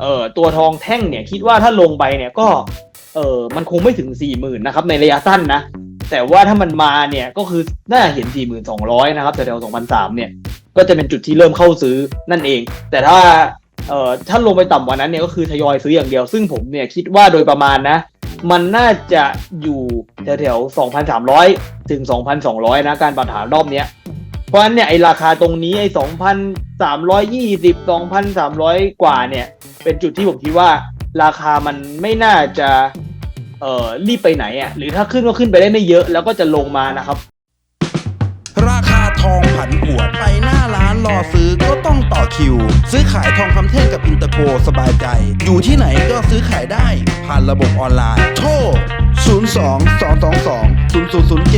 เอ่อตัวทองแท่งเนี่ยคิดว่าถ้าลงไปเนี่ยก็เออมันคงไม่ถึงสี่หมื่นนะครับในระยะสั้นนะ แต่ว่าถ้ามันมาเนี่ยก็คือน่าเห็นสี่หมื่นสองร้อยนะครับแต่แถวสองพันสามเนี่ยก็จะเป็นจุดที่เริ่มเข้าซื้อนั่นเอง แต่ถ้าเอ่อถ้าลงไปต่ำกว่านั้นเนี่ยก็คือทยอยซื้ออย่างเดียว ซึ่งผมเนี่ยคิดว่าโดยประมาณนะ มันน่าจะอยู่แถวๆ2,300 ถึง 2,200 นะ การปรับฐานรอบเนี้ย เพราะฉะนั้นเนี่ยไอราคาตรงนี้ไอ2,320 2,300กว่าเนี่ย เป็นจุดที่ผมคิดว่าราคามันไม่น่าจะเอ่อรีบไปไหนอะหรือถ้าขึ้นก็ขึ้นไปได้ไม่เยอะแล้วก็จะลงมานะครับ ราคาทองผันผวนไปหน้าร้านรอซื้อก็ต้องต่อคิว ซื้อขายทองคำเท่งกับอินเตอร์โกสบายใจ อยู่ที่ไหนก็ซื้อขายได้ผ่านระบบออนไลน์ โทร 02 222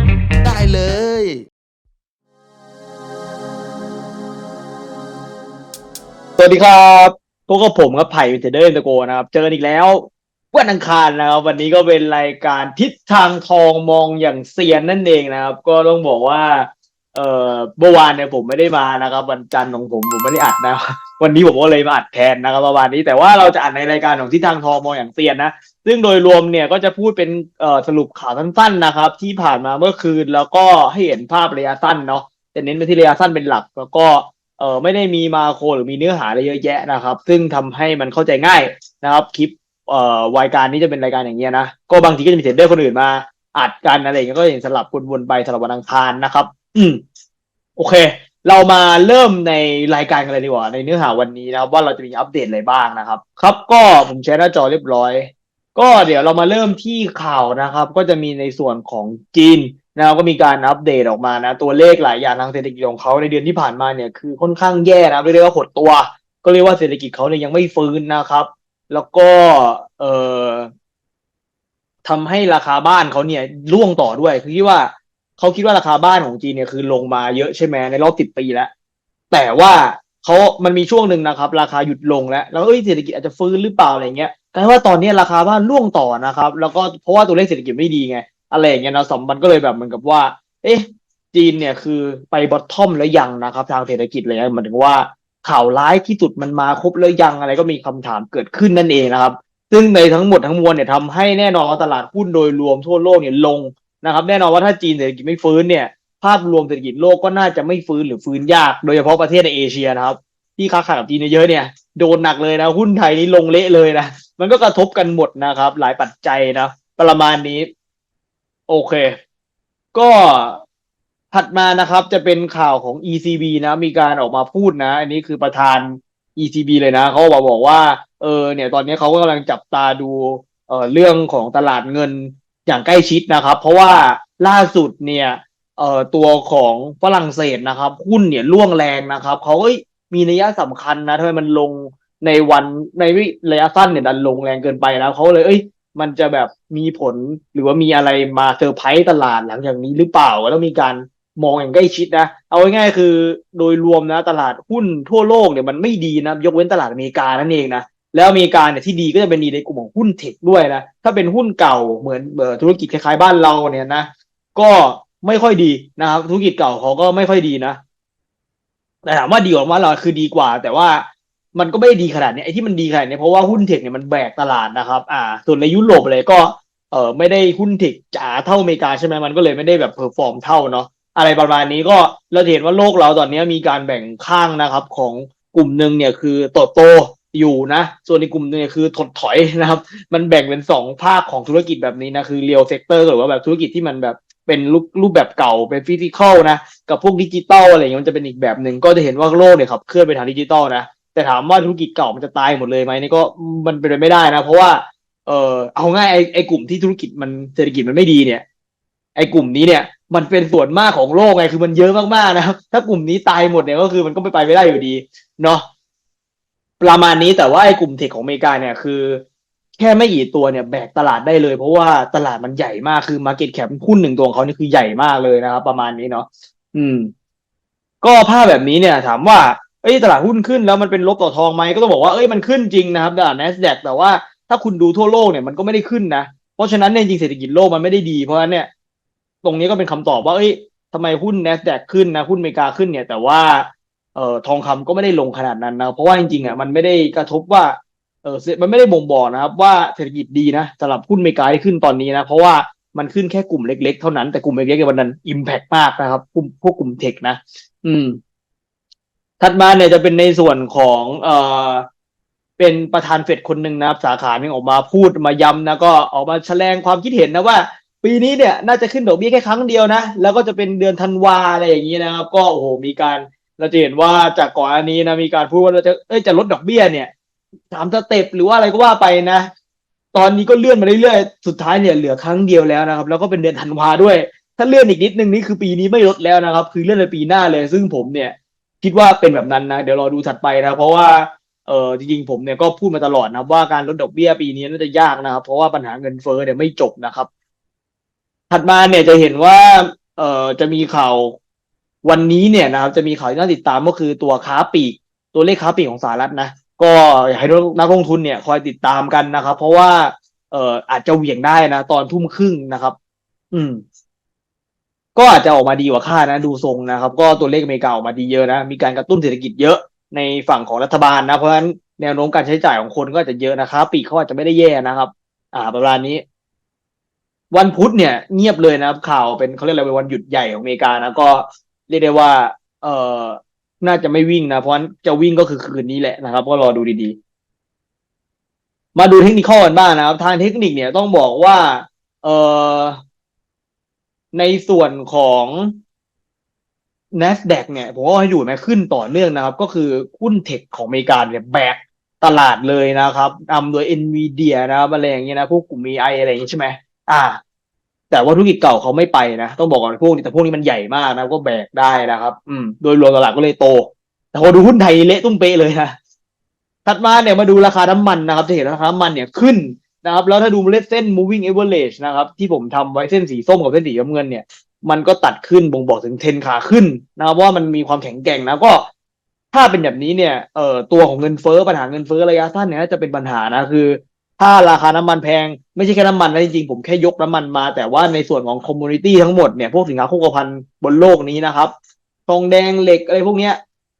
0007 ได้เลย สวัสดีครับพวกกับผมครับไผ่วินเทเดอร์ตะโกนะครับ เจอกันอีกแล้ววันอังคารนะครับ วันนี้ก็เป็นรายการทิศทางทองมองอย่างเซียนนั่นเองนะครับ ก็ต้องบอกว่า เอ่อเมื่อวานเนี่ยผมไม่ได้มานะครับ วันจันทร์ของผมผมไม่ได้อัดนะ วันนี้ผมก็เลยมาอัดแทนนะครับประมาณนี้แต่ว่าเราจะอัดในรายการของทิศทางทองมองอย่างเซียนนะซึ่งโดยรวมเนี่ยก็จะพูดเป็นเอ่อสรุปข่าวสั้นๆนะครับ ที่ผ่านมาเมื่อคืนแล้วก็ให้เห็นภาพระยะสั้นเนาะจะเน้นไปที่ระยะสั้นเป็นหลักแล้วก็ เออไม่ได้มีมาโครหรือมีเนื้อหาอะไรเยอะแยะนะครับ ซึ่งทำให้มันเข้าใจง่ายนะครับคลิปเอ่อรายการนี้จะเป็นรายการอย่างเงี้ยนะก็บางทีก็จะมีเทรดเดอร์คนอื่นมาอัดกันอะไรเงี้ยก็อย่างสลับวนๆไปสลับวันอังคารนะครับ อืมโอเค เรามาเริ่มในรายการกันเลยดีกว่าในเนื้อหาวันนี้นะครับ ว่าเราจะมีอัปเดตอะไรบ้างนะครับ ครับก็ผมแชร์หน้าจอเรียบร้อย ก็เดี๋ยวเรามาเริ่มที่ข่าวนะครับ ก็จะมีในส่วนของจีน นะครับก็มีการอัปเดตออกมานะ ตัวเลขหลายอย่างทางเศรษฐกิจของเขาในเดือนที่ผ่านมาเนี่ยคือค่อนข้างแย่นะเรียกได้ว่าหดตัว ก็เรียกว่าเศรษฐกิจเขาเนี่ยยังไม่ฟื้นนะครับ แล้วก็เอ่อทำให้ราคาบ้านเขาเนี่ยร่วงต่อด้วยคือที่ว่าเขาคิดว่าราคาบ้านของจีนเนี่ยคือลงมาเยอะใช่ไหมในรอบสิบปีแล้ว แต่ว่าเขามันมีช่วงหนึ่งนะครับ ราคาหยุดลงแล้วแล้วเอ้ยเศรษฐกิจอาจจะฟื้นหรือเปล่าอะไรเงี้ยกลายว่าตอนนี้ราคาบ้านร่วงต่อนะครับ แล้วก็เพราะว่าตัวเลขเศรษฐกิจไม่ดีไง อะไรอย่างเงี้ยนะสมบันก็เลยแบบเหมือนกับว่า เอ๊ะ จีนเนี่ยคือไปบอททอมแล้วยังนะครับ ทางเศรษฐกิจเลยหมายถึงว่าข่าวร้ายที่สุดมันมาครบแล้วยังอะไรก็มีคำถามเกิดขึ้นนั่นเองนะครับ ซึ่งในทั้งหมดทั้งมวลเนี่ยทำให้แน่นอนว่าตลาดหุ้นโดยรวมทั่วโลกเนี่ยลงนะครับแน่นอนว่าถ้าจีนเศรษฐกิจไม่ฟื้นเนี่ยภาพรวมเศรษฐกิจโลกก็น่าจะไม่ฟื้นหรือฟื้นยาก โดยเฉพาะประเทศในเอเชียนะครับ ที่ค้าขายกับจีนเยอะเนี่ยโดนหนักเลยนะหุ้นไทยนี่ลงเละเลยนะมันก็กระทบกันหมดนะครับ หลายปัจจัยนะประมาณนี้ โอเค ก็ถัดมานะครับจะเป็นข่าวของ ECB นะ มีการออกมาพูดนะ อันนี้คือประธาน ECB เลยนะเขาบอกบอกว่า เออเนี่ย ตอนนี้เขากำลังจับตาดูเอ่อเรื่องของตลาดเงินอย่างใกล้ชิดนะครับ เพราะว่าล่าสุดเนี่ยเอ่อตัวของฝรั่งเศสนะครับ หุ้นเนี่ยร่วงแรงนะครับเขาก็มีนัยสำคัญนะทำไมมันลงในวันในระยะสั้นเนี่ยดันลงแรงเกินไปแล้วเขาเลยเอ้ย มันจะแบบมีผลหรือว่ามีอะไรมาเซอร์ไพรส์ตลาดหลังจากนี้หรือเปล่าแล้วมีการมองอย่างใกล้ชิดนะ เอาง่ายๆคือโดยรวมนะตลาดหุ้นทั่วโลกเนี่ยมันไม่ดีนะ ยกเว้นตลาดอเมริกานั่นเองนะแล้วอเมริกาเนี่ยที่ดีก็จะเป็นดีในกลุ่มของหุ้นเทคด้วยนะ ถ้าเป็นหุ้นเก่าเหมือนเออธุรกิจคล้ายๆบ้านเราเนี่ยนะ ก็ไม่ค่อยดีนะครับ ธุรกิจเก่าเขาก็ไม่ค่อยดีนะแต่ถามว่าดีกว่าบ้านเราคือดีกว่า แต่ว่า มันก็ไม่ดีขนาดนี้ไอ้ที่มันดีขนาดนี้เพราะว่าหุ้นเทคเนี่ยมันแบกตลาดนะครับ อ่า ส่วนในยุโรปเลยก็เออไม่ได้หุ้นเทคจ๋าเท่าอเมริกาใช่ไหมมันก็เลยไม่ได้แบบเพอร์ฟอร์มเท่าเนาะอะไรประมาณนี้ก็เราเห็นว่าโลกเราตอนนี้มีการแบ่งข้างนะครับของกลุ่มหนึ่งเนี่ยคือโตโตอยู่นะ ส่วนในกลุ่มหนึงเนี่ยคือถดถอยนะครับ มันแบ่งเป็นสองภาคของธุรกิจแบบนี้นะ คือเรียลเซกเตอร์หรือว่าแบบธุรกิจที่มันแบบเป็นรูปรูปแบบเก่าเป็นฟิสิกอลนะ กับพวกดิจิตอลอะไรอย่างเงี้ยมันจะเป็นอีกแบบหนึ่งก็จะเห็นว่าโลกเนี่ยขับเคลื่อนไปทางดิจิตอลนะ แต่ถามว่าธุรกิจเก่ามันจะตายหมดเลยไหมนี่ก็มันเป็นไปไม่ได้นะ เพราะว่า เออเอาง่ายไอ้ไอ้กลุ่มที่ธุรกิจมันเศรษฐกิจมันไม่ดีเนี่ย ไอ้กลุ่มนี้เนี่ย มันเป็นส่วนมากของโลกไงคือมันเยอะมากๆนะครับถ้ากลุ่มนี้ตายหมดเนี่ยก็คือมันก็ไปไปไม่ได้อยู่ดีเนาะประมาณนี้แต่ว่าไอ้กลุ่มเทคของอเมริกาเนี่ยคือแค่ไม่กี่ตัวเนี่ยแบกตลาดได้เลย เพราะว่าตลาดมันใหญ่มากคือ Market Cap หุ้นหนึ่งตัวของเขานี่คือใหญ่มากเลยนะครับ ประมาณนี้เนาะอืม ก็ภาพแบบนี้เนี่ย ถามว่า เอ้ยตลาดหุ้นขึ้นแล้วมันเป็นลบต่อทองไหมก็ต้องบอกว่าเอ้ยมันขึ้นจริงนะครับตลาด NASDAQ แต่ว่าถ้าคุณดูทั่วโลกเนี่ยมันก็ไม่ได้ขึ้นนะเพราะฉะนั้นเนี่ยจริงเศรษฐกิจโลกมันไม่ได้ดีเพราะฉะนั้นเนี่ยตรงนี้ก็เป็นคำตอบว่าเอ้ยทำไมหุ้น NASDAQ ขึ้นนะหุ้นอเมริกาขึ้นเนี่ย แต่ว่าเอ่อทองคำก็ไม่ได้ลงขนาดนั้นนะเพราะว่าจริงๆอะมันไม่ได้กระทบว่าเออมันไม่ได้บ่งบอกนะครับว่าเศรษฐกิจดีนะสำหรับหุ้นอเมริกาที่ขึ้นตอนนี้นะเพราะว่ามันขึ้นแค่กลุ่มเล็ก ๆ เท่านั้นแต่กลุ่มเล็กๆในวันนั้นอิมแพกมากนะครับพวกกลุ่มเทคนะ อืม ถัดมาเนี่ยจะเป็นในส่วนของเอ่อเป็นประธานเฟดคนหนึ่งนะครับ สาขาหนึ่งออกมาพูดมาย้ำนะก็ออกมาแสดงความคิดเห็นนะว่า ปีนี้เนี่ยน่าจะขึ้นดอกเบี้ยแค่ครั้งเดียวนะ แล้วก็จะเป็นเดือนธันวาอะไรอย่างนี้นะครับ ก็โอ้โหมีการเราจะเห็นว่าจากก่อนอันนี้นะมีการพูดว่าเราจะเอ้ยจะลดดอกเบี้ยเนี่ยสามสเต็ปหรือว่าอะไรก็ว่าไปนะ ตอนนี้ก็เลื่อนมาเรื่อยๆสุดท้ายเนี่ยเหลือครั้งเดียวแล้วนะครับ แล้วก็เป็นเดือนธันวาด้วย ถ้าเลื่อนอีกนิดนึงนี่คือปีนี้ไม่ลดแล้วนะครับ คือเลื่อนไปปีหน้าเลย ซึ่งผมเนี่ย คิดว่าเป็นแบบนั้นนะ เดี๋ยวรอดูถัดไปนะ เพราะว่าเออจริงๆผมเนี่ยก็พูดมาตลอดนะว่าการลดดอกเบี้ยปีนี้น่าจะยากนะครับ เพราะว่าปัญหาเงินเฟ้อเนี่ยไม่จบนะครับ ถัดมาเนี่ยจะเห็นว่าเออจะมีข่าววันนี้เนี่ยนะครับ จะมีข่าวที่น่าติดตามก็คือตัวค้าปีก ตัวเลขค้าปีกของสหรัฐนะก็อยากให้นักลงทุนเนี่ยคอยติดตามกันนะครับ เพราะว่าเอออาจจะเหวี่ยงได้นะ ตอนทุ่มครึ่งนะครับ อืม ก็อาจจะออกมาดีกว่าคาดนะ ดูทรงนะครับ ก็ตัวเลขอเมริกาออกมาดีเยอะนะ มีการกระตุ้นเศรษฐกิจเยอะในฝั่งของรัฐบาลนะ เพราะฉะนั้นแนวโน้มการใช้จ่ายของคนก็อาจจะเยอะนะครับ ปีเขาอาจจะไม่ได้แย่นะครับ อ่า ประมาณนี้ วันพุธเนี่ย เงียบเลยนะครับ ข่าวเป็นเขาเรียกอะไรเป็นวันหยุดใหญ่ของอเมริกานะก็เรียกได้ว่า เออน่าจะไม่วิ่งนะ เพราะฉะนั้นจะวิ่งก็คือคืนนี้แหละนะครับ ก็รอดูดีๆ มาดูเทคนิคข้อกันบ้างนะครับ ทางเทคนิคเนี่ยต้องบอกว่า เออ ในส่วนของ NASDAQ เนี่ย ผมก็ให้ดูไหมขึ้นต่อเนื่องนะครับ ก็คือหุ้นเทคของอเมริกาเนี่ยแบกตลาดเลยนะครับนำโดย NVIDIA นะครับอะไรอย่างเงี้ยนะ พวกกลุ่ม AI อะไรอย่างเงี้ยใช่ไหมอ่า แต่ว่าธุรกิจเก่าเขาไม่ไปนะ ต้องบอกก่อนพวกนี้แต่พวกนี้มันใหญ่มากนะ ก็แบกได้นะครับ อืม โดยรวมตลาดก็เลยโต แต่พอดูหุ้นไทยเละตุ้มเปะเลยนะถัดมาเนี่ยมาดูราคาน้ำมันนะครับ จะเห็นราคาน้ำมันเนี่ยขึ้น นะครับแล้วถ้าดูเลเส้น moving average นะครับ ที่ผมทำไว้เส้นสีส้มกับเส้นสีน้ำเงินเนี่ย มันก็ตัดขึ้นบ่งบอกถึงเทรนขาขึ้นนะครับว่ามันมีความแข็งแกร่งนะก็ ถ้าเป็นแบบนี้เนี่ยเอ่อตัวของเงินเฟ้อปัญหาเงินเฟ้อระยะสั้นเนี่ยจะเป็นปัญหานะคือ ถ้าราคาน้ำมันแพง ไม่ใช่แค่น้ำมันนะจริงๆผมแค่ยกน้ำมันมา แต่ว่าในส่วนของคอมมูนิตี้ทั้งหมดเนี่ยพวกสินค้าโภคภัณฑ์บนโลกนี้นะครับทองแดงเหล็กอะไรพวกเนี้ย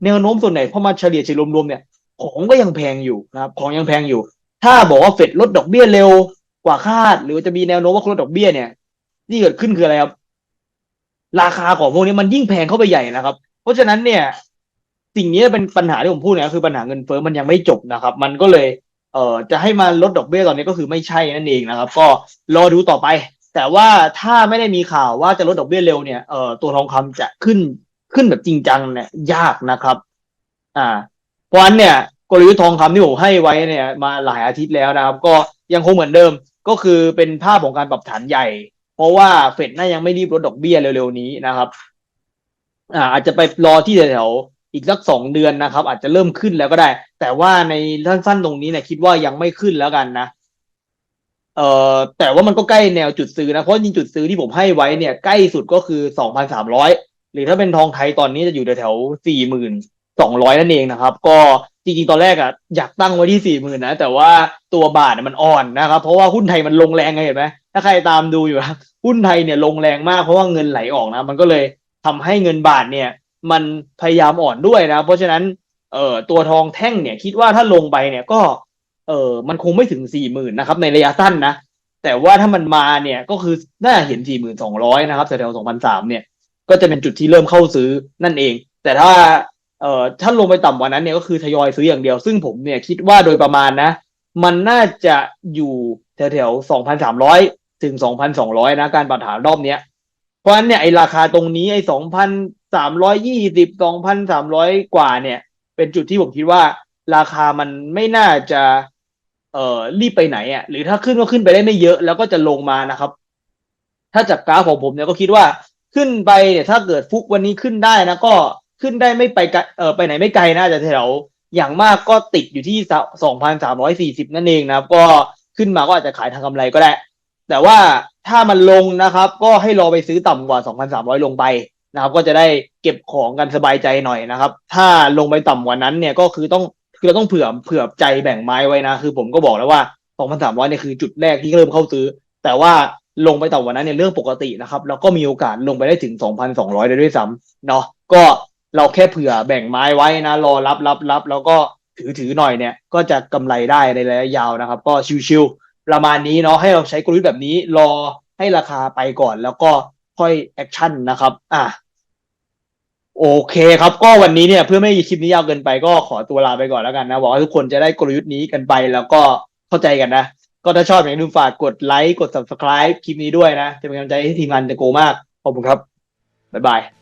แนวโน้มส่วนไหนพอมาเฉลี่ยเฉลี่ยรวมๆเนี่ยของก็ยังแพงอยู่นะครับของยังแพงอยู่ ถ้าบอกว่าเฟดลดดอกเบี้ยเร็วกว่าคาด หรือจะมีแนวโน้มว่าลดดอกเบี้ยเนี่ยที่เกิดขึ้นคืออะไรครับ ราคาของพวกนี้มันยิ่งแพงเข้าไปใหญ่นะครับ เพราะฉะนั้นเนี่ย สิ่งนี้เป็นปัญหาที่ผมพูดเนี่ยคือปัญหาเงินเฟ้อมันยังไม่จบนะครับ มันก็เลย เอ่อจะให้มาลดดอกเบี้ยตอนนี้ก็คือไม่ใช่นั่นเองนะครับ ก็รอดูต่อไป แต่ว่าถ้าไม่ได้มีข่าวว่าจะลดดอกเบี้ยเร็วเนี่ยเอ่อตัวทองคำจะขึ้นขึ้นแบบจริงจังเนี่ยยากนะครับ อ่า เพราะฉะนั้นเนี่ย กลยุทธ์ทองคำที่ผมให้ไว้เนี่ยมาหลายอาทิตย์แล้วนะครับ ก็ยังคงเหมือนเดิมก็คือเป็นภาพของการปรับฐานใหญ่ เพราะว่าเฟดน่ายังไม่รีบลดดอกเบี้ยเร็วๆนี้นะครับอ่าอาจจะไปรอที่แถวอีกสักสองเดือนนะครับ อาจจะเริ่มขึ้นแล้วก็ได้ แต่ว่าในสั้นๆตรงนี้เนี่ยคิดว่ายังไม่ขึ้นแล้วกันนะเอ่อแต่ว่ามันก็ใกล้แนวจุดซื้อนะเพราะจริงจุดซื้อที่ผมให้ไว้เนี่ยใกล้สุดก็คือสองพันสามร้อยหรือถ้าเป็นทองไทยตอนนี้จะอยู่แถวสี่หมื่นสองร้อยนั่นเองนะครับ ก็ จริงๆ ตอนแรกอะอยากตั้งไว้ที่สี่หมื่นนะ แต่ว่าตัวบาทมันอ่อนนะครับ เพราะว่าหุ้นไทยมันลงแรงไงเห็นไหมถ้าใครตามดูอยู่นะหุ้นไทยเนี่ยลงแรงมากเพราะว่าเงินไหลออกนะ มันก็เลยทำให้เงินบาทเนี่ย มันพยายามอ่อนด้วยนะ เพราะฉะนั้นเอ่อตัวทองแท่งเนี่ยคิดว่าถ้าลงไปเนี่ยก็เออมันคงไม่ถึงสี่หมื่นนะครับ ในระยะสั้นนะ แต่ว่าถ้ามันมาเนี่ยก็คือน่าเห็นสี่หมื่นสองร้อยนะครับแถวๆสองพันสามเนี่ย ก็จะเป็นจุดที่เริ่มเข้าซื้อนั่นเอง แต่ถ้า เอ่อถ้าลงไปต่ำกว่านั้นเนี่ยก็คือทยอยซื้ออย่างเดียว ซึ่งผมเนี่ยคิดว่าโดยประมาณนะ มันน่าจะอยู่แถวๆสองพันสามร้อยถึงสองพันสองร้อยนะการปรับฐานรอบเนี้ยเพราะฉะนั้นเนี่ยไอราคาตรงนี้ไอสองพันสามร้อยยี่สิบสองพันสามร้อยกว่าเนี่ย เป็นจุดที่ผมคิดว่า ราคามันไม่น่าจะ เอ่อรีบไปไหนอะ หรือถ้าขึ้นก็ขึ้นไปได้ไม่เยอะแล้วก็จะลงมานะครับ ถ้าจากกราฟของผมเนี่ยก็คิดว่าขึ้นไปเนี่ยถ้าเกิดฟุกวันนี้ขึ้นได้นะก็ ขึ้นได้ไม่ไปไกลเออไปไหนไม่ไกลนะจะแถวอย่างมากก็ติดอยู่ที่สองพันสามร้อยสี่สิบนั่นเองนะครับ ก็ขึ้นมาก็อาจจะขายทางกำไรก็ได้ แต่ว่าถ้ามันลงนะครับ ก็ให้รอไปซื้อต่ำกว่า 2,300 ลงไปนะครับ ก็จะได้เก็บของกันสบายใจหน่อยนะครับ ถ้าลงไปต่ำกว่านั้นเนี่ยก็คือต้องคือเราต้องเผื่อเผื่อใจแบ่งไม้ไว้นะ คือผมก็บอกแล้วว่า 2,300เนี่ยคือจุดแรกที่เริ่มเข้าซื้อ แต่ว่าลงไปต่ำกว่านั้นเนี่ยเรื่องปกตินะครับ แล้วก็มีโอกาสลงไปได้ถึง 2,200 ได้ด้วยซ้ำเนาะก็ เราแค่เผื่อแบ่งไม้ไว้นะ รอรับรับรับแล้วก็ถือถือหน่อยเนี่ย ก็จะกำไรได้ในระยะยาวนะครับ ก็ชิวๆประมาณนี้เนาะให้เราใช้กลยุทธ์แบบนี้ รอให้ราคาไปก่อนแล้วก็ค่อยแอคชั่นนะครับ อะโอเคครับ ก็วันนี้เนี่ยเพื่อไม่ให้คลิปนี้ยาวเกินไปก็ขอตัวลาไปก่อนแล้วกันนะหวังว่าทุกคนจะได้กลยุทธ์นี้กันไปแล้วก็เข้าใจกันนะก็ถ้าชอบอย่างนี้ฝากกดไลค์กด subscribe คลิปนี้ด้วยนะ จะเป็นกำลังใจให้ทีมงานจะโกมาก ขอบคุณครับ บ๊ายบาย